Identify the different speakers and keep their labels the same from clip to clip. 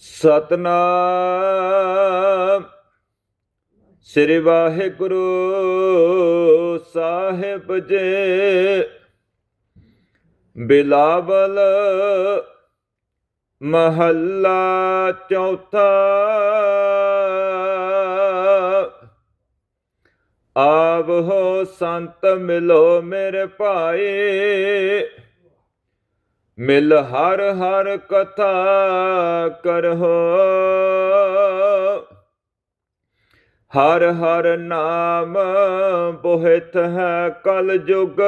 Speaker 1: ਸਤਨਾਮ। ਸ੍ਰੀ ਵਾਹਿਗੁਰੂ ਸਾਹਿਬ ਜੀ। ਬਿਲਾਵਲ ਮਹੱਲਾ ਚੌਥਾ। ਆਵ ਹੋ ਸੰਤ ਮਿਲੋ ਮੇਰੇ ਭਾਈ। ਮਿਲ ਹਰ ਹਰ ਕਥਾ ਕਰਹੁ। ਹਰ ਹਰ ਨਾਮ ਬੋਹਿਤ ਹੈ ਕਲ ਜੁਗ।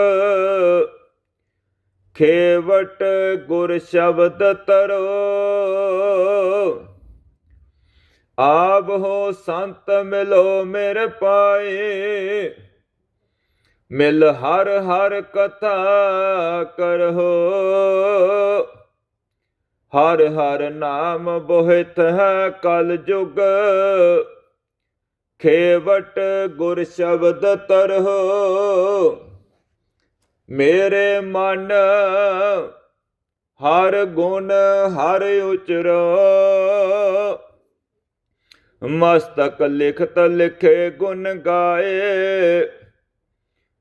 Speaker 1: ਖੇਵਟ ਗੁਰ ਸ਼ਬਦ ਤਰੋ। ਆਪ ਹੋ ਸੰਤ ਮਿਲੋ ਮੇਰੇ ਪਾਏ। ਮਿਲ ਹਰ ਹਰ ਕਥਾ ਕਰਹੁ। ਹਰ ਹਰ ਨਾਮ ਬੋਹਿਤ ਹੈ ਕਲ ਜੁਗ। ਖੇਵਟ ਗੁਰ ਸ਼ਬਦ ਤਰਹੁ। ਮੇਰੇ ਮਨ ਹਰ ਗੁਣ ਹਰ ਉਚਰੋ ਮਸਤਕ ਲਿਖਤ ਲਿਖੇ ਗੁਣ ਗਾਏ।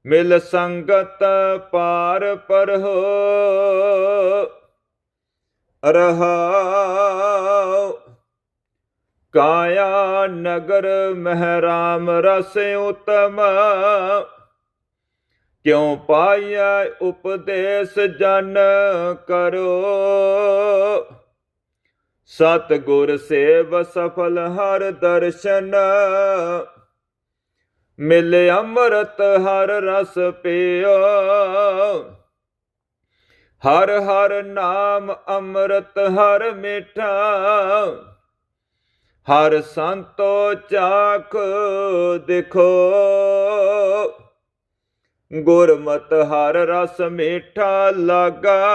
Speaker 1: ਮਿਲ ਸੰਗਤ ਪਾਰ ਪਰਹੋ, ਰਹਾਉ ਕਾਇਆ ਨਗਰ ਮਹਿਰਾਮ ਰਸ ਉਤਮ, ਕਿਉ ਪਾਇਆ ਉਪਦੇਸ਼ ਜਨ ਕਰੋ। ਸਤ ਗੁਰ ਸੇਵ ਸਫਲ ਹਰ ਦਰਸ਼ਨ ਮਿਲ ਅੰਮ੍ਰਿਤ ਹਰ ਰਸ ਪਿਓ। ਹਰ ਹਰ ਨਾਮ ਅੰਮ੍ਰਿਤ ਹਰ ਮਿਠਾ। ਹਰ ਸੰਤੋ ਚਾਖ ਦੇਖੋ। ਗੁਰਮਤ ਹਰ ਰਸ ਮੀਠਾ ਲਾਗਾ।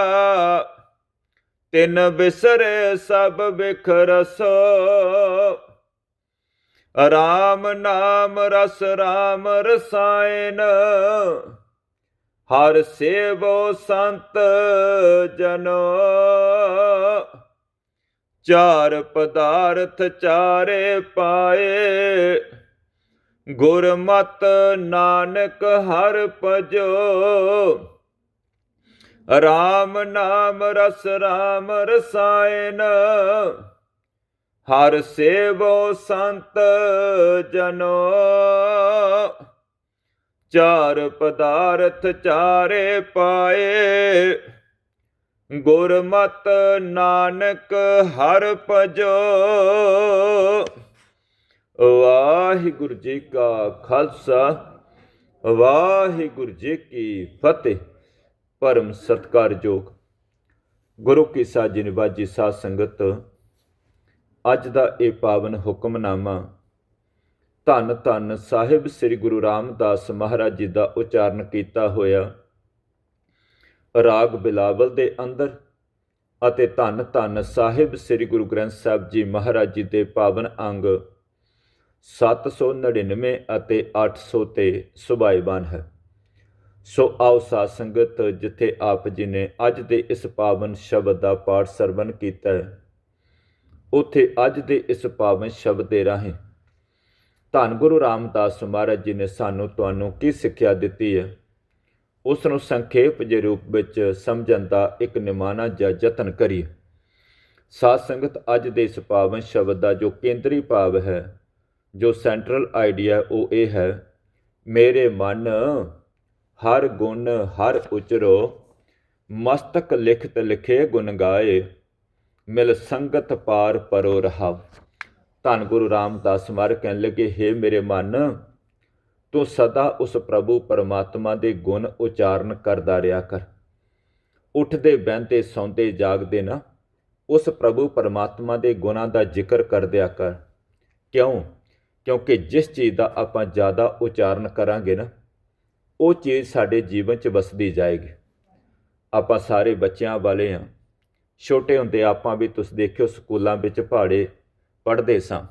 Speaker 1: ਤਿਨ ਬਿਸਰੇ ਸਭ ਬਿਖਰਸੋ ਰਾਮ ਨਾਮ ਰਸ ਰਾਮ ਰਸਾਇਨ ਹਰ ਸੇਵੋ ਸੰਤ ਜਨੋ। ਚਾਰ ਪਦਾਰਥ ਚਾਰੇ ਪਾਏ। ਗੁਰਮਤ ਨਾਨਕ ਹਰ ਭਜੋ। ਰਾਮ ਨਾਮ ਰਸ ਰਾਮ ਰਸਾਇਨ ਹਰ ਸੇਵੋ ਸੰਤ ਜਨੋ, ਚਾਰ ਪਦਾਰਥ ਚਾਰੇ ਪਾਏ। ਗੁਰਮਤ ਨਾਨਕ ਹਰ ਭਜੋ, ਵਾਹਿਗੁਰੂ ਜੀ ਕਾ ਖਾਲਸਾ, ਵਾਹਿਗੁਰੂ ਜੀ ਕੀ ਫਤਿਹ। ਪਰਮ ਸਤਕਾਰਯੋਗ ਗੁਰੂ ਕੀ ਸਾਜੀ ਨਿਵਾਜੀ ਸਾਧ ਸੰਗਤ ਅੱਜ ਦਾ ਇਹ ਪਾਵਨ ਹੁਕਮਨਾਮਾ। ਧੰਨ ਧੰਨ ਸਾਹਿਬ ਸ੍ਰੀ ਗੁਰੂ ਰਾਮਦਾਸ ਮਹਾਰਾਜ ਜੀ ਦਾ ਉਚਾਰਨ ਕੀਤਾ ਹੋਇਆ। ਰਾਗ ਬਿਲਾਵਲ ਦੇ ਅੰਦਰ ਅਤੇ ਧੰਨ ਧੰਨ ਸਾਹਿਬ ਸ੍ਰੀ ਗੁਰੂ ਗ੍ਰੰਥ ਸਾਹਿਬ ਜੀ ਮਹਾਰਾਜ ਜੀ ਦੇ ਪਾਵਨ ਅੰਗ 799 ਅਤੇ 800 ਤੇ ਸੁਭਾਈਵਾਨ ਹੈ। ਸੋ ਆਓ ਸਾਧ ਸੰਗਤ, ਜਿੱਥੇ ਆਪ ਜੀ ਨੇ ਅੱਜ ਦੇ ਇਸ ਪਾਵਨ ਸ਼ਬਦ ਦਾ ਪਾਠ ਸਰਵਨ ਕੀਤਾ ਹੈ। ਉਥੇ ਅੱਜ ਦੇ ਇਸ ਪਾਵਨ ਸ਼ਬਦ ਦੇ ਰਾਹੀਂ ਧੰਨ ਗੁਰੂ ਰਾਮਦਾਸ ਮਹਾਰਾਜ ਜੀ ਨੇ ਸਾਨੂੰ ਤੁਹਾਨੂੰ ਕੀ ਸਿੱਖਿਆ ਦਿੱਤੀ ਹੈ? ਉਸ ਨੂੰ ਸੰਖੇਪ ਜੇ ਰੂਪ ਵਿੱਚ ਸਮਝਣ ਦਾ ਇੱਕ ਨਿਮਾਣਾ ਜਾਂ ਯਤਨ ਕਰੀਏ। ਸਾਧ ਸੰਗਤ ਅੱਜ ਦੇ ਇਸ ਪਾਵਨ ਸ਼ਬਦ ਦਾ ਜੋ ਕੇਂਦਰੀ ਭਾਵ ਹੈ, ਜੋ ਸੈਂਟਰਲ ਆਈਡੀਆ ਉਹ ਇਹ ਹੈ, ਮੇਰੇ ਮਨ ਹਰ ਗੁਣ ਹਰ ਉਚਰੋ, ਮਸਤਕ ਲਿਖਤ ਲਿਖੇ ਗੁਣ ਗਾਏ ਮਿਲ ਸੰਗਤ ਪਾਰ ਪਰੋ ਰਹਾ ਧੰਨ ਗੁਰੂ ਰਾਮਦਾਸ ਮਾਰ ਕਹਿਣ ਲੱਗੇ, ਹੇ ਮੇਰੇ ਮਨ, ਤੂੰ ਸਦਾ ਉਸ ਪ੍ਰਭੂ ਪਰਮਾਤਮਾ ਦੇ ਗੁਣ ਉਚਾਰਨ ਕਰਦਾ ਰਿਹਾ ਕਰ। ਉੱਠਦੇ, ਬਹਿੰਦੇ, ਸੌਂਦੇ, ਜਾਗਦੇ ਨਾ। ਉਸ ਪ੍ਰਭੂ ਪਰਮਾਤਮਾ ਦੇ ਗੁਣਾਂ ਦਾ ਜ਼ਿਕਰ ਕਰਦਿਆ ਕਰ। ਕਿਉਂ? ਕਿਉਂਕਿ ਜਿਸ ਚੀਜ਼ ਦਾ ਆਪਾਂ ਜ਼ਿਆਦਾ ਉਚਾਰਨ ਕਰਾਂਗੇ ਨਾ, ਉਹ ਚੀਜ਼ ਸਾਡੇ ਜੀਵਨ 'ਚ ਵਸਦੀ ਜਾਏਗੀ। ਆਪਾਂ ਸਾਰੇ ਬੱਚਿਆਂ ਵਾਲੇ ਹਾਂ ਛੋਟੇ ਹੁੰਦੇ ਆਪਾਂ ਵੀ ਤੁਸੀਂ ਦੇਖਿਓ ਸਕੂਲਾਂ ਵਿੱਚ ਪਹਾੜੇ ਪੜ੍ਹਦੇ ਸਾਂ।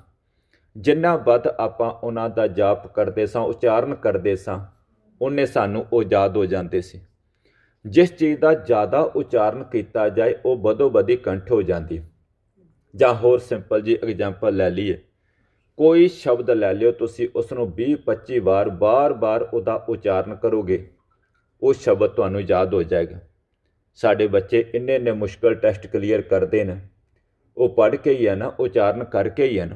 Speaker 1: ਜਿੰਨਾ ਵੱਧ ਆਪਾਂ ਉਹਨਾਂ ਦਾ ਜਾਪ ਕਰਦੇ ਸਾਂ, ਉਚਾਰਨ ਕਰਦੇ ਸਾਂ, ਉਹਨੇ ਸਾਨੂੰ ਉਹ ਯਾਦ ਹੋ ਜਾਂਦੇ ਸੀ। ਜਿਸ ਚੀਜ਼ ਦਾ ਜ਼ਿਆਦਾ ਉਚਾਰਨ ਕੀਤਾ ਜਾਏ, ਉਹ ਬਦੋ ਬਦੀ ਕੰਠ ਹੋ ਜਾਂਦੀ। ਜਾਂ ਹੋਰ ਸਿੰਪਲ ਜੀ ਐਗਜ਼ਾਮਪਲ ਲੈ ਲਈਏ। ਕੋਈ ਸ਼ਬਦ ਲੈ ਲਿਓ, ਤੁਸੀਂ ਉਸ ਨੂੰ 20 25 ਵਾਰ ਬਾਰ-ਬਾਰ ਉਹਦਾ ਉਚਾਰਨ ਕਰੋਗੇ, ਉਹ ਸ਼ਬਦ ਤੁਹਾਨੂੰ ਯਾਦ ਹੋ ਜਾਏਗਾ। ਸਾਡੇ ਬੱਚੇ ਇੰਨੇ ਇੰਨੇ ਮੁਸ਼ਕਲ ਟੈਸਟ ਕਲੀਅਰ ਕਰਦੇ ਨੇ। ਉਹ ਪੜ੍ਹ ਕੇ ਹੀ ਹੈ ਨਾ ਉਚਾਰਨ ਕਰਕੇ ਹੀ ਹੈ ਨਾ।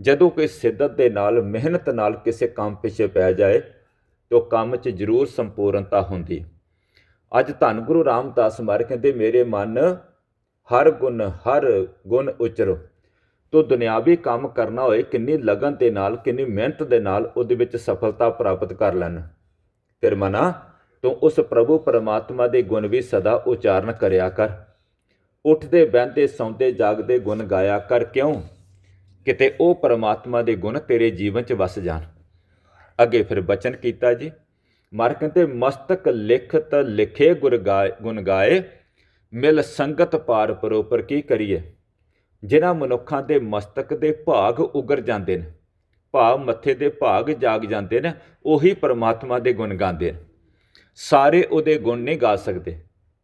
Speaker 1: ਜਦੋਂ ਕੋਈ ਸਿੱਧਤ ਦੇ ਨਾਲ, ਮਿਹਨਤ ਨਾਲ ਕਿਸੇ ਕੰਮ ਪਿੱਛੇ ਪੈ ਜਾਏ, ਤਾਂ ਕੰਮ 'ਚ ਜ਼ਰੂਰ ਸੰਪੂਰਨਤਾ ਹੁੰਦੀ। ਅੱਜ ਧੰਨ ਗੁਰੂ ਰਾਮਦਾਸ ਮਹਾਰਾਜ ਕਹਿੰਦੇ, ਮੇਰੇ ਮਨ ਹਰ ਗੁਣ ਹਰ ਗੁਣ ਉਚਰੋ। ਤੋ ਦੁਨਿਆਵੀ ਕੰਮ ਕਰਨਾ ਹੋਏ, ਕਿੰਨੀ ਲਗਨ ਦੇ ਨਾਲ, ਕਿੰਨੀ ਮਿਹਨਤ ਦੇ ਨਾਲ ਉਹਦੇ ਵਿੱਚ ਸਫਲਤਾ ਪ੍ਰਾਪਤ ਕਰ ਲੈਣ। ਫਿਰ ਮਨਾ ਤੂੰ ਉਸ ਪ੍ਰਭੂ ਪਰਮਾਤਮਾ ਦੇ ਗੁਣ ਵੀ ਸਦਾ ਉਚਾਰਨ ਕਰਿਆ ਕਰ। ਉੱਠਦੇ, ਬਹਿੰਦੇ, ਸੌਂਦੇ, ਜਾਗਦੇ ਗੁਣ ਗਾਇਆ ਕਰ। ਕਿਉਂ? ਕਿਤੇ ਉਹ ਪਰਮਾਤਮਾ ਦੇ ਗੁਣ ਤੇਰੇ ਜੀਵਨ 'ਚ ਵਸ ਜਾਣ। ਅੱਗੇ ਫਿਰ ਬਚਨ ਕੀਤਾ ਜੀ। ਮਰ ਕਹਿੰਦੇ, ਮਸਤਕ ਲਿਖਤ ਲਿਖੇ ਗੁਰ ਗਾਏ, ਗੁਣ ਗਾਏ, ਮਿਲ ਸੰਗਤ ਪਾਰ ਪਰੋਪਰ ਕੀ ਕਰੀਏ? ਜਿਨ੍ਹਾਂ ਮਨੁੱਖਾਂ ਦੇ ਮਸਤਕ ਦੇ ਭਾਗ ਉਗਰ ਜਾਂਦੇ ਨੇ, ਭਾਵ ਮੱਥੇ ਦੇ ਭਾਗ ਜਾਗ ਜਾਂਦੇ ਨੇ, ਉਹੀ ਪਰਮਾਤਮਾ ਦੇ ਗੁਣ ਗਾਉਂਦੇ ਨੇ। ਸਾਰੇ ਉਹਦੇ ਗੁਣ ਨਹੀਂ ਗਾ ਸਕਦੇ।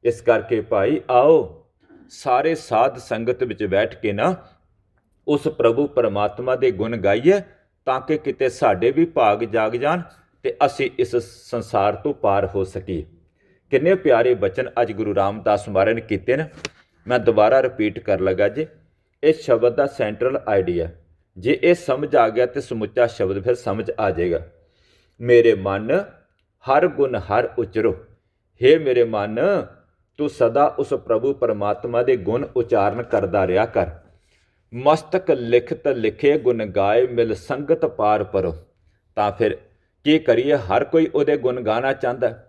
Speaker 1: ਇਸ ਕਰਕੇ ਭਾਈ ਆਓ, ਸਾਰੇ ਸਾਧ ਸੰਗਤ ਵਿੱਚ ਬੈਠ ਕੇ ਨਾ ਉਸ ਪ੍ਰਭੂ ਪਰਮਾਤਮਾ ਦੇ ਗੁਣ ਗਾਈਏ ਤਾਂ ਕਿ ਕਿਤੇ ਸਾਡੇ ਵੀ ਭਾਗ ਜਾਗ ਜਾਣ ਤੇ ਅਸੀਂ ਇਸ ਸੰਸਾਰ ਤੋਂ ਪਾਰ ਹੋ ਸਕੀਏ। ਕਿੰਨੇ ਪਿਆਰੇ ਬਚਨ ਅੱਜ ਗੁਰੂ ਰਾਮਦਾਸ ਮਹਾਰਾਜ ਨੇ ਕੀਤੇ ਨੇ। ਮੈਂ ਦੁਬਾਰਾ ਰਿਪੀਟ ਕਰ ਲਗਾ ਜੀ। ਇਹ ਸ਼ਬਦ ਦਾ ਸੈਂਟਰਲ ਆਈਡੀਆ ਜੇ ਇਹ ਸਮਝ ਆ ਗਿਆ ਤੇ ਸਮੁੱਚਾ ਸ਼ਬਦ ਫਿਰ ਸਮਝ ਆ ਜਾਏਗਾ। ਮੇਰੇ ਮਨ ਹਰ ਗੁਣ ਹਰ ਉਚਰੋ। हे ਮੇਰੇ ਮਨ, ਤੂੰ ਸਦਾ ਉਸ ਪ੍ਰਭੂ ਪਰਮਾਤਮਾ ਦੇ ਗੁਣ ਉਚਾਰਨ ਕਰਦਾ ਰਿਹਾ ਕਰ। ਮਸਤਕ ਲਿਖਤ ਲਿਖੇ ਗੁਣ ਗਾਏ ਮਿਲ ਸੰਗਤ ਪਾਰ ਪਰੋ। ਤਾਂ ਫਿਰ ਕੀ ਕਰੀਏ? ਹਰ ਕੋਈ ਉਹਦੇ ਗੁਣ ਗਾਣਾ ਚਾਹੁੰਦਾ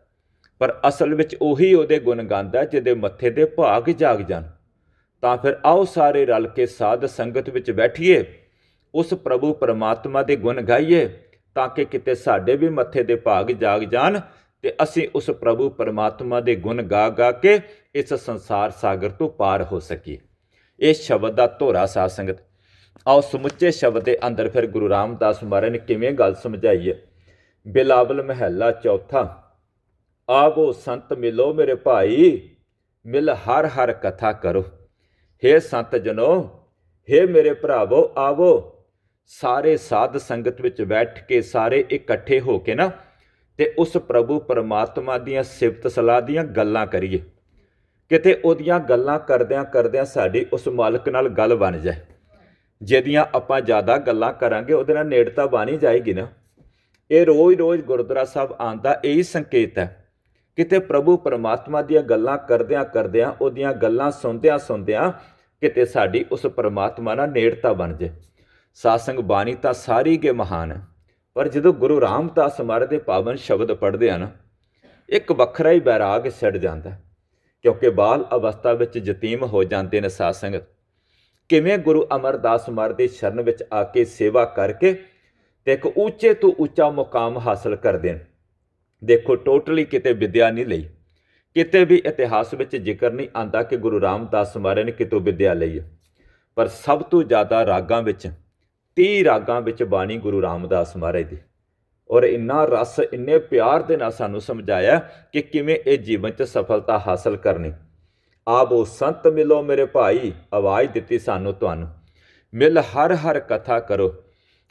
Speaker 1: ਪਰ ਅਸਲ ਵਿੱਚ ਉਹੀ ਉਹਦੇ ਗੁਣ ਗਾਉਂਦਾ ਜਿਹਦੇ ਮੱਥੇ ਦੇ ਭਾਗ ਜਾਗ ਜਾਣ। ਤਾਂ ਫਿਰ ਆਓ ਸਾਰੇ ਰਲ ਕੇ ਸਾਧ ਸੰਗਤ ਵਿੱਚ ਬੈਠੀਏ। ਉਸ ਪ੍ਰਭੂ ਪਰਮਾਤਮਾ ਦੇ ਗੁਣ ਗਾਈਏ। ਤਾਂ ਕਿ ਕਿਤੇ ਸਾਡੇ ਵੀ ਮੱਥੇ ਦੇ ਭਾਗ ਜਾਗ ਜਾਣ ਤੇ ਅਸੀਂ ਉਸ ਪ੍ਰਭੂ ਪਰਮਾਤਮਾ ਦੇ ਗੁਣ ਗਾ ਗਾ ਕੇ ਇਸ ਸੰਸਾਰ ਸਾਗਰ ਤੋਂ ਪਾਰ ਹੋ ਸਕੀਏ। ਇਹ ਸ਼ਬਦ ਦਾ ਧੋਰਾ ਸਾਧ ਸੰਗਤ। ਆਓ ਸਮੁੱਚੇ ਸ਼ਬਦ ਦੇ ਅੰਦਰ ਫਿਰ ਗੁਰੂ ਰਾਮਦਾਸ ਮਹਾਰਾਜ ਨੇ ਕਿਵੇਂ ਗੱਲ ਸਮਝਾਈ ਹੈ? ਬਿਲਾਵਲ ਮਹਿਲਾ ਚੌਥਾ। ਆਵੋ ਸੰਤ ਮਿਲੋ ਮੇਰੇ ਭਾਈ, ਮਿਲ ਹਰ ਹਰ ਕਥਾ ਕਰੋ। हे ਸੰਤ ਜਨੋ हे ਮੇਰੇ ਭਰਾਵੋ, ਆਵੋ। ਸਾਰੇ ਸਾਧ ਸੰਗਤ ਵਿੱਚ ਬੈਠ ਕੇ ਸਾਰੇ ਇਕੱਠੇ ਹੋ ਕੇ ਨਾ ਤੇ ਉਸ ਪ੍ਰਭੂ ਪਰਮਾਤਮਾ ਦੀਆਂ ਸਿਫਤ ਸਲਾਹ ਦੀਆਂ ਗੱਲਾਂ ਕਰੀਏ। ਕਿਤੇ ਉਹਦੀਆਂ ਗੱਲਾਂ ਕਰਦਿਆਂ ਕਰਦਿਆਂ ਸਾਡੀ ਉਸ ਮਾਲਕ ਨਾਲ ਗੱਲ ਬਣ ਜਾਏ। ਜਿਹਦੀਆਂ ਆਪਾਂ ਜ਼ਿਆਦਾ ਗੱਲਾਂ ਕਰਾਂਗੇ, ਉਹਦੇ ਨਾਲ ਨੇੜਤਾ ਬਣੀ ਜਾਏਗੀ ਨਾ। ਇਹ ਰੋਜ਼-ਰੋਜ਼ ਗੁਰਦੁਆਰਾ ਸਾਹਿਬ ਆਂਦਾ ਇਹੀ ਸੰਕੇਤ ਹੈ। ਕਿਤੇ ਪ੍ਰਭੂ ਪਰਮਾਤਮਾ ਦੀਆਂ ਗੱਲਾਂ ਕਰਦਿਆਂ ਕਰਦਿਆਂ, ਉਹਦੀਆਂ ਗੱਲਾਂ ਸੁਣਦਿਆਂ ਸੁਣਦਿਆਂ ਕਿਤੇ ਸਾਡੀ ਉਸ ਪਰਮਾਤਮਾ ਨਾਲ ਨੇੜਤਾ ਬਣ ਜਾਏ। ਸਾਸੰਗ ਬਾਣੀ ਤਾਂ ਸਾਰੀ ਕੇ ਮਹਾਨ ਹੈ। ਪਰ ਜਦੋਂ ਗੁਰੂ ਰਾਮਦਾਸ ਮਹਾਰਾਜ ਦੇ ਪਾਵਨ ਸ਼ਬਦ ਪੜ੍ਹਦੇ ਆ ਨਾ, ਇੱਕ ਵੱਖਰਾ ਹੀ ਬੈਰਾਗ ਛੱਡ ਜਾਂਦਾ ਕਿਉਂਕਿ ਬਾਲ ਅਵਸਥਾ ਵਿੱਚ ਯਤੀਮ ਹੋ ਜਾਂਦੇ ਨੇ ਸਾਧ ਕਿਵੇਂ ਗੁਰੂ ਅਮਰਦਾਸ ਮਹਾਰਾਜ ਦੇ ਸ਼ਰਨ ਵਿੱਚ ਆ ਕੇ ਸੇਵਾ ਕਰਕੇ ਤੇ ਇੱਕ ਉੱਚੇ ਤੋਂ ਉੱਚਾ ਮੁਕਾਮ ਹਾਸਲ ਕਰਦੇ ਨੇ। ਦੇਖੋ, ਟੋਟਲੀ ਕਿਤੇ ਵਿਦਿਆ ਨਹੀਂ ਲਈ। ਕਿਤੇ ਵੀ ਇਤਿਹਾਸ ਵਿੱਚ ਜ਼ਿਕਰ ਨਹੀਂ ਆਂਦਾ ਕਿ ਗੁਰੂ ਰਾਮਦਾਸ ਮਹਾਰਾਜ ਨੇ ਕਿਤੋਂ ਵਿਦਿਆ ਲਈ ਹੈ। ਪਰ ਸਭ ਤੋਂ ਜ਼ਿਆਦਾ ਰਾਗਾਂ ਵਿੱਚ 30 ਰਾਗਾਂ ਵਿੱਚ ਬਾਣੀ ਗੁਰੂ ਰਾਮਦਾਸ ਮਹਾਰਾਜ ਦੀ। ਔਰ ਇੰਨਾ ਰਸ, ਇੰਨੇ ਪਿਆਰ ਦੇ ਨਾਲ ਸਾਨੂੰ ਸਮਝਾਇਆ ਕਿ ਕਿਵੇਂ ਇਹ ਜੀਵਨ 'ਚ ਸਫਲਤਾ ਹਾਸਲ ਕਰਨੀ। ਆਬੋ ਸੰਤ ਮਿਲੋ ਮੇਰੇ ਭਾਈ, ਆਵਾਜ਼ ਦਿੱਤੀ ਸਾਨੂੰ ਤੁਹਾਨੂੰ। ਮਿਲ ਹਰ ਹਰ ਕਥਾ ਕਰੋ।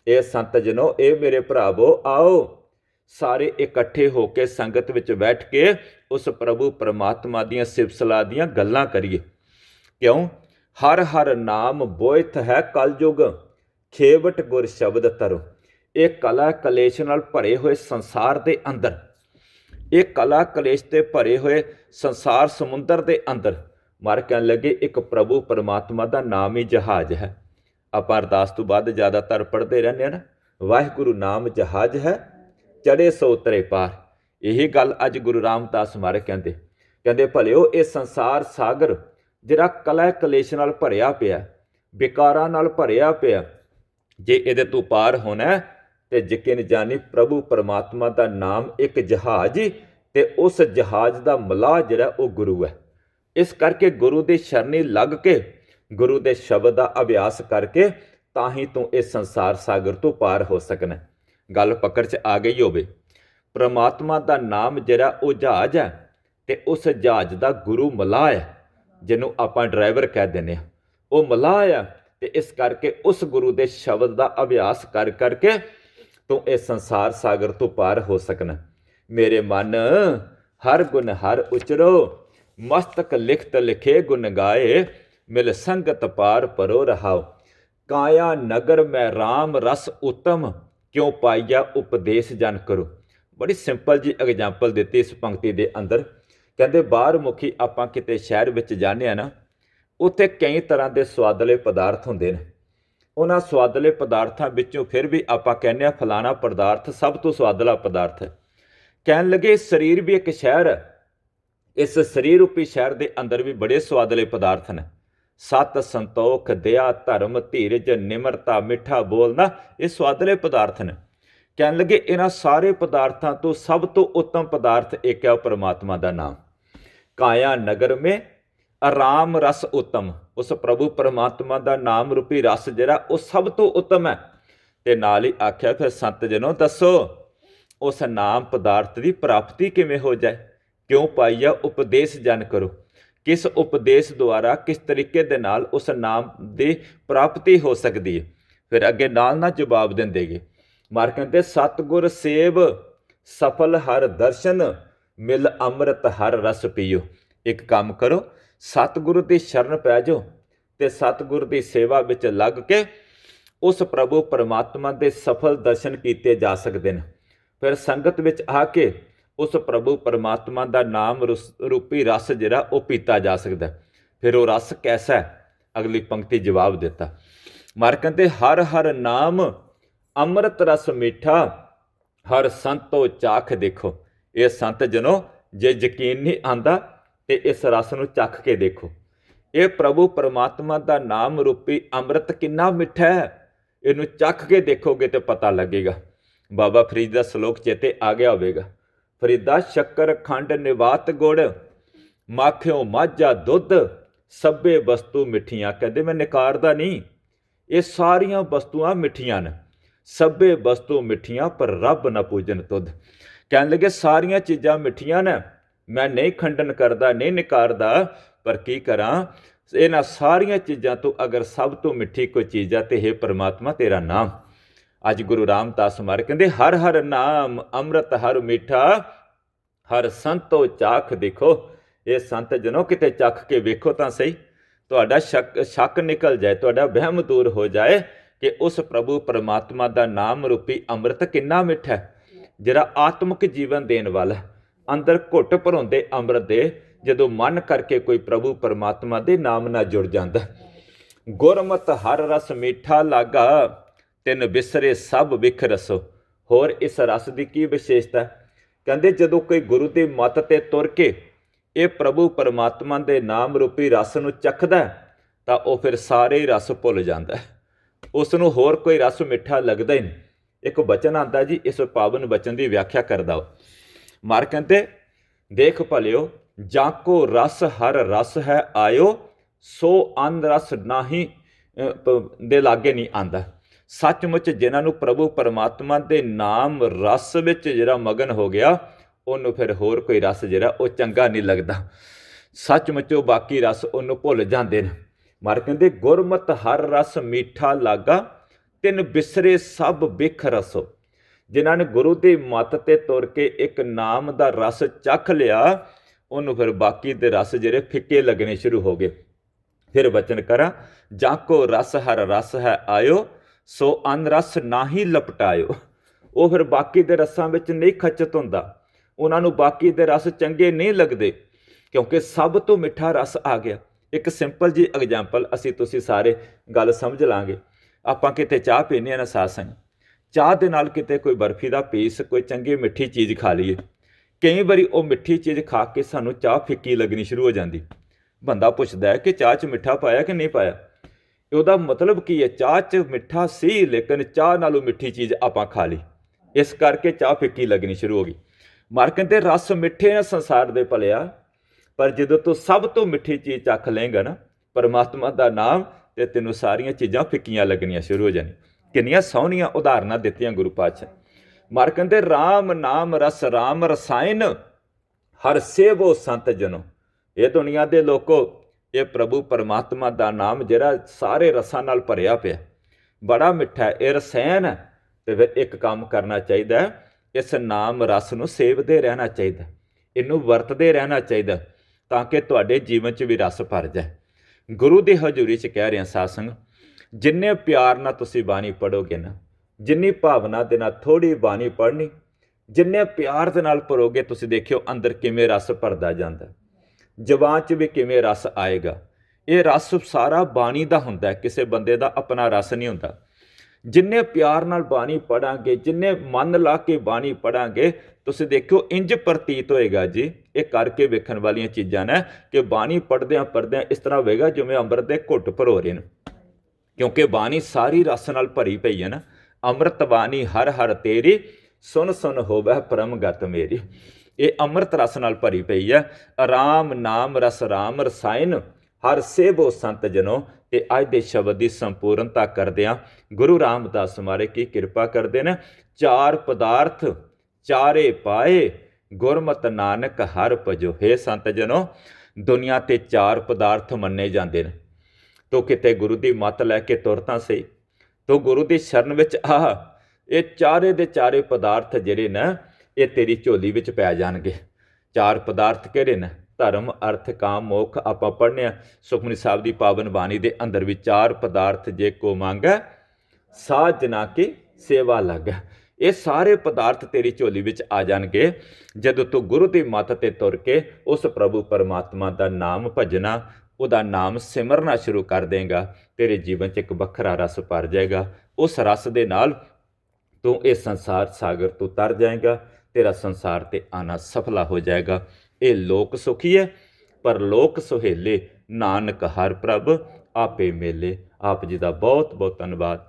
Speaker 1: ਇਹ ਸੰਤ ਜਨੋ, ਇਹ ਮੇਰੇ ਭਰਾਵੋ, ਆਓ। ਸਾਰੇ ਇਕੱਠੇ ਹੋ ਕੇ ਸੰਗਤ ਵਿੱਚ ਬੈਠ ਕੇ ਉਸ ਪ੍ਰਭੂ ਪਰਮਾਤਮਾ ਦੀਆਂ ਸਿਫਤਸਲਾ ਦੀਆਂ ਗੱਲਾਂ ਕਰੀਏ। ਕਿਉਂ? ਹਰ ਹਰ ਨਾਮ ਬੋਇਥ ਹੈ ਕਲਯੁਗ। ਖੇਵਟ ਗੁਰ ਸ਼ਬਦ ਤਰੋ। ਇਹ ਕਲਾ ਕਲੇਸ਼ ਨਾਲ ਭਰੇ ਹੋਏ ਸੰਸਾਰ ਦੇ ਅੰਦਰ। ਇਹ ਕਲਾ ਕਲੇਸ਼ ਤੇ ਭਰੇ ਹੋਏ ਸੰਸਾਰ ਸਮੁੰਦਰ ਦੇ ਅੰਦਰ। ਮਰ ਕਹਿਣ ਲੱਗੇ, ਇੱਕ ਪ੍ਰਭੂ ਪਰਮਾਤਮਾ ਦਾ ਨਾਮ ਹੀ ਜਹਾਜ਼ ਹੈ। ਆਪਾਂ ਅਰਦਾਸ ਤੋਂ ਬਾਅਦ ਜ਼ਿਆਦਾਤਰ ਪੜ੍ਹਦੇ ਰਹਿੰਦੇ ਆ ਨਾ। ਵਾਹਿਗੁਰੂ ਨਾਮ ਜਹਾਜ਼ ਹੈ ਚੜੇ ਸੋ ਉਤਰੇ ਪਾਰ। ਇਹੀ ਗੱਲ ਅੱਜ ਗੁਰੂ ਰਾਮਦਾਸ ਮਾਰੇ ਕਹਿੰਦੇ। ਕਹਿੰਦੇ, ਭਲਿਓ, ਇਹ ਸੰਸਾਰ ਸਾਗਰ, ਜਿਹੜਾ ਕਲਾ ਕਲੇਸ਼ ਨਾਲ ਭਰਿਆ ਪਿਆ, ਵਿਕਾਰਾਂ ਨਾਲ ਭਰਿਆ ਪਿਆ ਜੇ ਇਹਦੇ ਤੋਂ ਪਾਰ ਹੋਣਾ ਹੈ, ਤੇ ਯਕੀਨ ਜਾਣੀ ਪ੍ਰਭੂ ਪਰਮਾਤਮਾ ਦਾ ਨਾਮ ਇੱਕ ਜਹਾਜ਼ ਹੀ ਤੇ ਉਸ ਜਹਾਜ਼ ਦਾ ਮਲਾਹ ਜਿਹੜਾ ਉਹ ਗੁਰੂ ਹੈ। ਇਸ ਕਰਕੇ ਗੁਰੂ ਦੇ ਸ਼ਰਨੀ ਲੱਗ ਕੇ ਗੁਰੂ ਦੇ ਸ਼ਬਦ ਦਾ ਅਭਿਆਸ ਕਰਕੇ ਤਾਂ ਹੀ ਤੂੰ ਇਸ ਸੰਸਾਰ ਸਾਗਰ ਤੋਂ ਪਾਰ ਹੋ ਸਕਣਾ ਗੱਲ ਪਕੜ 'ਚ ਆ ਗਈ ਹੋਵੇ। ਪ੍ਰਮਾਤਮਾ ਦਾ ਨਾਮ ਜਿਹੜਾ ਉਹ ਜਹਾਜ਼ ਹੈ ਤੇ ਉਸ ਜਹਾਜ਼ ਦਾ ਗੁਰੂ ਮਲਾਹ ਹੈ ਜਿਹਨੂੰ ਆਪਾਂ ਡਰਾਈਵਰ ਕਹਿ ਦਿੰਦੇ ਹਾਂ। ਉਹ ਮਲਾਹ ਆ ਤੇ ਇਸ ਕਰਕੇ ਉਸ ਗੁਰੂ ਦੇ ਸ਼ਬਦ ਦਾ ਅਭਿਆਸ ਕਰ ਕਰਕੇ ਤੂੰ ਇਹ ਸੰਸਾਰ ਸਾਗਰ ਤੋਂ ਪਾਰ ਹੋ ਸਕਣਾ ਮੇਰੇ ਮਨ, ਹਰ ਗੁਣ ਹਰ ਉਚਰੋ, ਮਸਤਕ ਲਿਖਤ ਲਿਖੇ ਗੁਣ ਗਾਏ, ਮਿਲ ਸੰਗਤ ਪਾਰ ਪਰੋ ਰਹਾਓ। ਕਾਇਆ ਨਗਰ ਮੈਂ RAM ਰਸ ਉਤਮ, ਕਿਉ ਪਾਈਆ ਉਪਦੇਸ਼ ਜਨ ਕਰੋ। ਬੜੀ ਸਿੰਪਲ ਜੀ ਐਗਜ਼ਾਮਪਲ ਦਿੱਤੀ ਇਸ ਪੰਕਤੀ ਦੇ ਅੰਦਰ। ਕਹਿੰਦੇ ਬਾਹਰ ਮੁਖੀ ਆਪਾਂ ਕਿਤੇ ਸ਼ਹਿਰ ਵਿੱਚ ਜਾਂਦੇ ਆ ਨਾ ਉੱਥੇ ਕਈ ਤਰ੍ਹਾਂ ਦੇ ਸਵਾਦਲੇ ਪਦਾਰਥ ਹੁੰਦੇ ਨੇ। ਉਹਨਾਂ ਸਵਾਦਲੇ ਪਦਾਰਥਾਂ ਵਿੱਚੋਂ ਫਿਰ ਵੀ ਆਪਾਂ ਕਹਿੰਦੇ ਆ ਫਲਾਣਾ ਪਦਾਰਥ ਸਭ ਤੋਂ ਸਵਾਦਲਾ ਪਦਾਰਥ ਹੈ। ਕਹਿਣ ਲੱਗੇ ਸਰੀਰ ਵੀ ਇੱਕ ਸ਼ਹਿਰ ਹੈ। ਇਸ ਸਰੀਰ ਰੂਪੀ ਸ਼ਹਿਰ ਦੇ ਅੰਦਰ ਵੀ ਬੜੇ ਸਵਾਦਲੇ ਪਦਾਰਥ ਨੇ। ਸਤ ਸੰਤੋਖ, ਦਇਆ, ਧਰਮ, ਧੀਰਜ, ਨਿਮਰਤਾ, ਮਿੱਠਾ ਬੋਲਣਾ ਇਹ ਸਵਾਦਲੇ ਪਦਾਰਥ ਨੇ। ਕਹਿਣ ਲੱਗੇ ਇਹਨਾਂ ਸਾਰੇ ਪਦਾਰਥਾਂ ਤੋਂ ਸਭ ਤੋਂ ਉੱਤਮ ਪਦਾਰਥ ਇੱਕ ਹੈ ਉਹ ਪ੍ਰਮਾਤਮਾ ਦਾ ਨਾਮ। ਕਾਇਆ ਨਗਰ ਮੇ ਆਰਾਮ ਰਸ ਉਤਮ। ਉਸ ਪ੍ਰਭੂ ਪਰਮਾਤਮਾ ਦਾ ਨਾਮ ਰੂਪੀ ਰਸ ਜਿਹੜਾ ਉਹ ਸਭ ਤੋਂ ਉੱਤਮ ਹੈ। ਤੇ ਨਾਲ ਹੀ ਆਖਿਆ ਫਿਰ ਸੰਤ ਜਨੋ ਦੱਸੋ, ਉਸ ਨਾਮ ਪਦਾਰਥ ਦੀ ਪ੍ਰਾਪਤੀ ਕਿਵੇਂ ਹੋ ਜਾਏ? ਕਿਉਂ ਪਾਈਆ ਉਪਦੇਸ਼ ਜਨ ਕਰੋ? ਕਿਸ ਉਪਦੇਸ਼ ਦੁਆਰਾ ਕਿਸ ਤਰੀਕੇ ਦੇ ਨਾਲ ਉਸ ਨਾਮ ਦੀ ਪ੍ਰਾਪਤੀ ਹੋ ਸਕਦੀ ਹੈ? ਫਿਰ ਅੱਗੇ ਨਾਲ ਨਾਲ ਜਵਾਬ ਦਿੰਦੇਗੇ। ਮਾਰ ਕਹਿੰਦੇ, ਸਤਗੁਰ ਸੇਵ, ਸਫਲ ਹਰ ਦਰਸ਼ਨ, ਮਿਲ ਅੰਮ੍ਰਿਤ ਹਰ ਰਸ ਪੀਓ। ਇੱਕ ਕੰਮ ਕਰੋ ਸਤਗੁਰੂ ਦੀ ਸ਼ਰਨ ਪੈ ਜਾਓ ਤੇ ਸਤਿਗੁਰ ਦੀ ਸੇਵਾ ਵਿੱਚ ਲੱਗ ਕੇ ਉਸ ਪ੍ਰਭੂ ਪਰਮਾਤਮਾ ਦੇ ਸਫਲ ਦਰਸ਼ਨ ਕੀਤੇ ਜਾ ਸਕਦੇ ਨੇ। ਫਿਰ ਸੰਗਤ ਵਿੱਚ ਆ ਕੇ ਉਸ ਪ੍ਰਭੂ ਪਰਮਾਤਮਾ ਦਾ ਨਾਮ ਰਸ- ਰੂਪੀ ਰਸ ਜਿਹੜਾ ਉਹ ਪੀਤਾ ਜਾ ਸਕਦਾ ਫਿਰ ਉਹ ਰਸ ਕੈਸਾ ਹੈ? ਅਗਲੀ ਪੰਕਤੀ ਜਵਾਬ ਦਿੱਤਾ। ਮਾਰ ਕਹਿੰਦੇ, ਹਰ ਹਰ ਨਾਮ ਅੰਮ੍ਰਿਤ ਰਸ ਮਿੱਠਾ, ਹਰ ਸੰਤੋ ਚਾਖ ਦੇਖੋ। ਇਹ ਸੰਤ ਜਨੋ, ਜੇ ਯਕੀਨ ਨਹੀਂ ਆਂਦਾ ਤੇ ਇਸ ਰਸ ਨੂੰ ਚੱਖ ਕੇ ਦੇਖੋ। ਇਹ ਪ੍ਰਭੂ ਪਰਮਾਤਮਾ ਦਾ ਨਾਮ ਰੂਪੀ ਅੰਮ੍ਰਿਤ ਕਿੰਨਾ ਮਿੱਠਾ ਹੈ। ਇਹਨੂੰ ਚੱਖ ਕੇ ਦੇਖੋਗੇ ਤੇ ਪਤਾ ਲੱਗੇਗਾ। ਬਾਬਾ ਫਰੀਦ ਦਾ ਸ਼ਲੋਕ ਚੇਤੇ ਆ ਗਿਆ ਹੋਵੇਗਾ। ਫਰੀਦਾ ਸ਼ੱਕਰ, ਖੰਡ, ਨਿਵਾਤ ਗੁੜ, ਮਾਖਿਓ, ਮਾਝਾ, ਦੁੱਧ, ਸਭੇ ਵਸਤੂ ਮਿੱਠੀਆਂ। ਕਹਿੰਦੇ ਮੈਂ ਨਕਾਰਦਾ ਨਹੀਂ। ਇਹ ਸਾਰੀਆਂ ਵਸਤੂਆਂ ਮਿੱਠੀਆਂ ਨੇ। ਸਭੇ ਵਸਤੂ ਮਿੱਠੀਆਂ ਪਰ ਰੱਬ ਨਾ ਪੂਜਨ ਤੁਧ। ਕਹਿਣ ਲੱਗੇ ਸਾਰੀਆਂ ਚੀਜ਼ਾਂ ਮਿੱਠੀਆਂ ਨੇ। ਮੈਂ ਨਹੀਂ ਖੰਡਨ ਕਰਦਾ, ਨਹੀਂ ਨਕਾਰਦਾ, ਪਰ ਕੀ ਕਰਾਂ? ਇਹਨਾਂ ਸਾਰੀਆਂ ਚੀਜ਼ਾਂ ਤੋਂ ਅਗਰ ਸਭ ਤੋਂ ਮਿੱਠੀ ਕੋਈ ਚੀਜ਼ ਹੈ ਤੇ ਹੈ ਪ੍ਰਮਾਤਮਾ, ਤੇਰਾ ਨਾਮ। ਅੱਜ ਗੁਰੂ ਰਾਮਦਾਸ ਮਾਰ ਕਹਿੰਦੇ, ਹਰ ਹਰ ਨਾਮ ਅੰਮ੍ਰਿਤ, ਹਰ ਮਿੱਠਾ, ਹਰ ਸੰਤੋ ਚਾਖ ਦੇਖੋ। ਇਹ ਸੰਤ ਜਨੋ ਕਿਤੇ ਚੱਖ ਕੇ ਵੇਖੋ ਤਾਂ ਸਹੀ। ਤੁਹਾਡਾ ਸ਼ੱਕ ਸ਼ੱਕ ਨਿਕਲ ਜਾਏ, ਤੁਹਾਡਾ ਵਹਿਮ ਦੂਰ ਹੋ ਜਾਏ ਕਿ ਉਸ ਪ੍ਰਭੂ ਪਰਮਾਤਮਾ ਦਾ ਨਾਮ ਰੂਪੀ ਅੰਮ੍ਰਿਤ ਕਿੰਨਾ ਮਿੱਠਾ ਹੈ, ਜਿਹੜਾ ਆਤਮਿਕ ਜੀਵਨ ਦੇਣ ਵਾਲਾ ਹੈ। ਅੰਦਰ ਘੁੱਟ ਭਰਾਉਂਦੇ ਅੰਮ੍ਰਿਤ ਦੇ, ਜਦੋਂ ਮਨ ਕਰਕੇ ਕੋਈ ਪ੍ਰਭੂ ਪਰਮਾਤਮਾ ਦੇ ਨਾਮ ਨਾਲ ਜੁੜ ਜਾਂਦਾ। ਗੁਰਮਤ ਹਰ ਰਸ ਮਿੱਠਾ ਲਾਗਾ, ਤਿੰਨ ਬਿਸਰੇ ਸਭ ਵਿਖ ਰਸੋ। ਹੋਰ ਇਸ ਰਸ ਦੀ ਕੀ ਵਿਸ਼ੇਸ਼ਤਾ? ਕਹਿੰਦੇ ਜਦੋਂ ਕੋਈ ਗੁਰੂ ਦੀ ਮੱਤ ਤੇ ਤੁਰ ਕੇ ਇਹ ਪ੍ਰਭੂ ਪਰਮਾਤਮਾ ਦੇ ਨਾਮ ਰੂਪੀ ਰਸ ਨੂੰ ਚੱਖਦਾ, ਤਾਂ ਉਹ ਫਿਰ ਸਾਰੇ ਹੀ ਰਸ ਭੁੱਲ ਜਾਂਦਾ। ਹੈ ਉਸ ਨੂੰ ਹੋਰ ਕੋਈ ਰਸ ਮਿੱਠਾ ਲੱਗਦਾ ਹੀ ਨਹੀਂ। ਇੱਕ ਬਚਨ ਆਂਦਾ ਜੀ, ਇਸ ਪਾਵਨ ਬਚਨ ਦੀ ਵਿਆਖਿਆ ਕਰਦਾ ਉਹ ਮਾਰ ਕਹਿੰਦੇ ਦੇਖ ਭਲਿਓ ਜਾਂ ਕੋ ਰਸ ਹਰ ਰਸ ਹੈ ਆਇਓ ਸੋ ਅੰਧ ਰਸ ਨਾਹੀ ਅ, ਦੇ ਲਾਗੇ ਨਹੀਂ ਆਂਦਾ। ਸੱਚਮੁੱਚ ਜਿਨ੍ਹਾਂ ਨੂੰ ਪ੍ਰਭੂ ਪਰਮਾਤਮਾ ਦੇ ਨਾਮ ਰਸ ਵਿੱਚ ਜਿਹੜਾ ਮਗਨ ਹੋ ਗਿਆ ਉਹਨੂੰ ਫਿਰ ਹੋਰ ਕੋਈ ਰਸ ਜਿਹੜਾ ਉਹ ਚੰਗਾ ਨਹੀਂ ਲੱਗਦਾ। ਸੱਚਮੁੱਚ ਉਹ ਬਾਕੀ ਰਸ ਉਹਨੂੰ ਭੁੱਲ ਜਾਂਦੇ ਨੇ। ਮਰ ਕਹਿੰਦੇ ਗੁਰਮਤ ਹਰ ਰਸ ਮੀਠਾ ਲਾਗਾ ਤਿੰਨ ਬਿਸਰੇ ਸਭ ਬਿਖ ਰਸੋ। ਜਿਨ੍ਹਾਂ ਨੇ ਗੁਰੂ ਦੀ ਮੱਤ ਤੇ ਤੁਰ ਕੇ ਇੱਕ ਨਾਮ ਦਾ ਰਸ ਚੱਖ ਲਿਆ, ਉਹਨੂੰ ਫਿਰ ਬਾਕੀ ਦੇ ਰਸ ਜਿਹੜੇ ਫਿੱਕੇ ਲੱਗਣੇ ਸ਼ੁਰੂ ਹੋ ਗਏ। ਫਿਰ ਬਚਨ ਕਰਾਂ, ਜਾਂ ਕੋ ਰਸ ਹਰ ਰਸ ਹੈ ਆਇਓ, ਸੋ ਅਨ ਰਸ ਨਾਹੀ ਲਪਟਾਇਓ। ਉਹ ਫਿਰ ਬਾਕੀ ਦੇ ਰਸਾਂ ਵਿੱਚ ਨਹੀਂ ਖਚਤ ਹੁੰਦਾ। ਉਹਨਾਂ ਨੂੰ ਬਾਕੀ ਦੇ ਰਸ ਚੰਗੇ ਨਹੀਂ ਲੱਗਦੇ, ਕਿਉਂਕਿ ਸਭ ਤੋਂ ਮਿੱਠਾ ਰਸ ਆ ਗਿਆ। ਇੱਕ ਸਿੰਪਲ ਜੀ ਐਗਜ਼ਾਮਪਲ ਅਸੀਂ ਤੁਸੀਂ ਸਾਰੇ ਗੱਲ ਸਮਝ ਲਾਂਗੇ। ਆਪਾਂ ਕਿਤੇ ਚਾਹ ਪੀਨੇ ਆ ਨਾ ਸਾਥ ਸੰਗ ਚਾਹ ਦੇ ਨਾਲ ਕਿਤੇ ਕੋਈ ਬਰਫੀ ਦਾ ਪੀਸ, ਕੋਈ ਚੰਗੀ ਮਿੱਠੀ ਚੀਜ਼ ਖਾ ਲਈਏ। ਕਈ ਵਾਰੀ ਉਹ ਮਿੱਠੀ ਚੀਜ਼ ਖਾ ਕੇ ਸਾਨੂੰ ਚਾਹ ਫਿੱਕੀ ਲੱਗਣੀ ਸ਼ੁਰੂ ਹੋ ਜਾਂਦੀ। ਬੰਦਾ ਪੁੱਛਦਾ ਹੈ ਕਿ ਚਾਹ 'ਚ ਮਿੱਠਾ ਪਾਇਆ ਕਿ ਨਹੀਂ ਪਾਇਆ? ਉਹਦਾ ਮਤਲਬ ਕੀ ਹੈ? ਚਾਹ 'ਚ ਮਿੱਠਾ ਸੀ, ਲੇਕਿਨ ਚਾਹ ਨਾਲੋਂ ਮਿੱਠੀ ਚੀਜ਼ ਆਪਾਂ ਖਾ ਲਈ। ਇਸ ਕਰਕੇ ਚਾਹ ਫਿੱਕੀ ਲੱਗਣੀ ਸ਼ੁਰੂ ਹੋ ਗਈ। ਮਰ ਕਹਿੰਦੇ, ਰਸ ਮਿੱਠੇ ਨੇ ਸੰਸਾਰ ਦੇ ਭਲਿਆ ਪਰ ਜਦੋਂ ਤੂੰ ਸਭ ਤੋਂ ਮਿੱਠੀ ਚੀਜ਼ ਚੱਖ ਲਏਗਾ ਨਾ, ਪਰਮਾਤਮਾ ਦਾ ਨਾਮ ਤੇ ਤੈਨੂੰ ਸਾਰੀਆਂ ਚੀਜ਼ਾਂ ਫਿੱਕੀਆਂ ਲੱਗਣੀਆਂ ਸ਼ੁਰੂ ਹੋ ਜਾਣੀ ਕਿੰਨੀਆਂ ਸੋਹਣੀਆਂ ਉਦਾਹਰਨਾਂ ਦਿੱਤੀਆਂ ਗੁਰੂ ਪਾਤਸ਼ਾਹ ਮਰ ਕਹਿੰਦੇ RAM ਨਾਮ ਰਸ RAM ਰਸਾਇਨ ਹਰ ਸੇਵੋ ਸੰਤ ਜਨੋ। ਇਹ ਦੁਨੀਆ ਦੇ ਲੋਕੋ, ਇਹ ਪ੍ਰਭੂ ਪਰਮਾਤਮਾ ਦਾ ਨਾਮ ਜਿਹੜਾ ਸਾਰੇ ਰਸਾਂ ਨਾਲ ਭਰਿਆ ਪਿਆ। ਬੜਾ ਮਿੱਠਾ ਹੈ ਇਹ ਰਸਾਇਣ ਹੈ, ਤੇ ਫਿਰ ਇੱਕ ਕੰਮ ਕਰਨਾ ਚਾਹੀਦਾ ਇਸ ਨਾਮ ਰਸ ਨੂੰ ਸੇਵਦੇ ਰਹਿਣਾ ਚਾਹੀਦਾ, ਇਹਨੂੰ ਵਰਤਦੇ ਰਹਿਣਾ ਚਾਹੀਦਾ, ਤਾਂ ਕਿ ਤੁਹਾਡੇ ਜੀਵਨ 'ਚ ਵੀ ਰਸ ਭਰ ਜਾਏ। ਗੁਰੂ ਦੀ ਹਜ਼ੂਰੀ 'ਚ ਕਹਿ ਰਿਹਾ ਸਾਧ ਸੰਗ ਜਿੰਨੇ ਪਿਆਰ ਨਾਲ ਤੁਸੀਂ ਬਾਣੀ ਪੜੋਗੇ ਨਾ, ਜਿੰਨੀ ਭਾਵਨਾ ਦੇ ਨਾਲ ਥੋੜੀ ਬਾਣੀ ਪੜਨੀ ਜਿੰਨੇ ਪਿਆਰ ਦੇ ਨਾਲ ਪੜੋਗੇ ਤੁਸੀਂ ਦੇਖਿਓ ਅੰਦਰ ਕਿਵੇਂ ਰਸ ਭਰਦਾ ਜਾਂਦਾ। ਜ਼ਬਾਨ 'ਚ ਵੀ ਕਿਵੇਂ ਰਸ ਆਏਗਾ। ਇਹ ਰਸ ਸਾਰਾ ਬਾਣੀ ਦਾ ਹੁੰਦਾ ਕਿਸੇ ਬੰਦੇ ਦਾ ਆਪਣਾ ਰਸ ਨਹੀਂ ਹੁੰਦਾ। ਜਿੰਨੇ ਪਿਆਰ ਨਾਲ ਬਾਣੀ ਪੜਾਂਗੇ ਜਿੰਨੇ ਮਨ ਲਾ ਕੇ ਬਾਣੀ ਪੜਾਂਗੇ ਤੁਸੀਂ ਦੇਖਿਓ ਇੰਜ ਪ੍ਰਤੀਤ ਹੋਏਗਾ ਜੀ। ਇਹ ਕਰਕੇ ਵੇਖਣ ਵਾਲੀਆਂ ਚੀਜ਼ਾਂ ਨੇ ਕਿ ਬਾਣੀ ਪੜਦਿਆਂ ਪੜਦਿਆਂ ਇਸ ਤਰ੍ਹਾਂ ਹੋਵੇਗਾ ਜਿਵੇਂ ਅੰਮ੍ਰਿਤ ਦੇ ਘੁੱਟ ਭਰੋ ਰਹੇ ਨੇ। ਕਿਉਂਕਿ ਬਾਣੀ ਸਾਰੀ ਰਸ ਨਾਲ ਭਰੀ ਪਈ ਹੈ ਨਾ। ਅੰਮ੍ਰਿਤ ਬਾਣੀ ਹਰ ਹਰ ਤੇਰੀ, ਸੁਨ ਸੁਨ ਹੋਵੇ ਪਰਮਗਤ ਮੇਰੀ। ਇਹ ਅੰਮ੍ਰਿਤ ਰਸ ਨਾਲ ਭਰੀ ਪਈ ਹੈ। ਆਰਾਮ ਨਾਮ ਰਸ ਰਾਮ ਰਸਾਇਨ ਹਰ ਸੇਵੋ ਸੰਤ ਜਨੋ। ਤੇ ਅੱਜ ਦੇ ਸ਼ਬਦ ਦੀ ਸੰਪੂਰਨਤਾ ਕਰਦਿਆਂ ਗੁਰੂ ਰਾਮਦਾਸ ਮਾਰੇ ਕੀ ਕਿਰਪਾ ਕਰਦੇ ਨੇ। ਚਾਰ ਪਦਾਰਥ, ਚਾਰੇ ਪਾਏ, ਗੁਰਮਤ ਨਾਨਕ ਹਰ ਭਜੋ। ਹੈ ਸੰਤ ਜਨੋ, ਦੁਨੀਆ ਤੇ ਚਾਰ ਪਦਾਰਥ ਮੰਨੇ ਜਾਂਦੇ ਨੇ। ਤੋ ਕਿਤੇ ਗੁਰੂ ਦੀ ਮੱਤ ਲੈ ਕੇ ਤੁਰ ਤਾਂ ਸਹੀ। ਤੋ ਗੁਰੂ ਦੀ ਸ਼ਰਨ ਵਿੱਚ ਆ। ਇਹ ਚਾਰੇ ਦੇ ਚਾਰੇ ਪਦਾਰਥ ਜਿਹੜੇ ਨੇ, ਇਹ ਤੇਰੀ ਝੋਲੀ ਵਿੱਚ ਪੈ ਜਾਣਗੇ। ਚਾਰ ਪਦਾਰਥ ਕਿਹੜੇ ਨੇ? ਧਰਮ, ਅਰਥ, ਕਾਮ, ਮੋਖ ਆਪਾਂ ਪੜ੍ਹਨੇ ਆ। ਸੁਖਮਨੀ ਸਾਹਿਬ ਦੀ ਪਾਵਨ ਬਾਣੀ ਦੇ ਅੰਦਰ ਵੀ ਚਾਰ ਪਦਾਰਥ ਜੇ ਕੋ ਮੰਗੈ ਸਾਧ ਜਨਾ ਕੀ ਸੇਵਾ ਲੱਗੈ ਇਹ ਸਾਰੇ ਪਦਾਰਥ ਤੇਰੀ ਝੋਲੀ ਵਿੱਚ ਆ ਜਾਣਗੇ। ਜਦੋਂ ਤੂੰ ਗੁਰੂ ਦੀ ਮੱਤ ਤੇ ਤੁਰ ਕੇ ਉਸ ਪ੍ਰਭੂ ਪਰਮਾਤਮਾ ਦਾ ਨਾਮ ਭਜਣਾ ਉਹਦਾ ਨਾਮ ਸਿਮਰਨਾ ਸ਼ੁਰੂ ਕਰ ਦੇਗਾ। ਤੇਰੇ ਜੀਵਨ 'ਚ ਇੱਕ ਵੱਖਰਾ ਰਸ ਭਰ ਜਾਏਗਾ। ਉਸ ਰਸ ਦੇ ਨਾਲ ਤੂੰ ਇਸ ਸੰਸਾਰ ਸਾਗਰ ਤੋਂ ਤਰ ਜਾਏਗਾ। ਤੇਰਾ ਸੰਸਾਰ ਤੇ ਆਣਾ ਸਫਲਾ ਹੋ ਜਾਏਗਾ। ਇਹ ਲੋਕ ਸੁਖੀ ਹੈ ਪਰ ਲੋਕ ਸੁਹੇਲੇ। ਨਾਨਕ ਹਰ ਪ੍ਰਭ, ਆਪੇ ਮੇਲੇ। ਆਪ ਜੀ ਦਾ ਬਹੁਤ ਬਹੁਤ ਧੰਨਵਾਦ।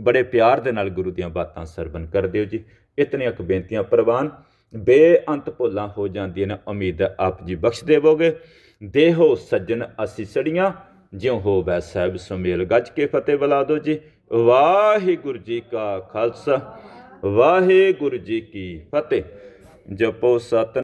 Speaker 1: ਬੜੇ ਪਿਆਰ ਦੇ ਨਾਲ ਗੁਰੂ ਦੀਆਂ ਬਾਤਾਂ ਸਰਵਨ ਕਰਦੇ ਹੋ ਜੀ। ਇਤਨੀਆਂ ਕੁ ਬੇਨਤੀਆਂ ਪ੍ਰਵਾਨ। ਬੇਅੰਤ ਭੁੱਲਾਂ ਹੋ ਜਾਂਦੀਆਂ ਨੇ। ਉਮੀਦ ਆਪ ਜੀ ਬਖਸ਼ ਦੇਵੋਗੇ। ਦੇਹੋ ਸੱਜਣ ਅਸੀਂ ਸੜੀਆਂ, ਜਿਉ ਹੋ ਵੈ ਸੁਮੇਲ ਗੱਜ ਕੇ ਫਤਿਹ ਬੁਲਾ ਦਿਓ ਜੀ। ਵਾਹਿਗੁਰੂ ਜੀ ਕਾ ਖਾਲਸਾ, ਵਾਹਿਗੁਰੂ ਜੀ ਕੀ ਫਤਿਹ। ਜਪੋ ਸਤ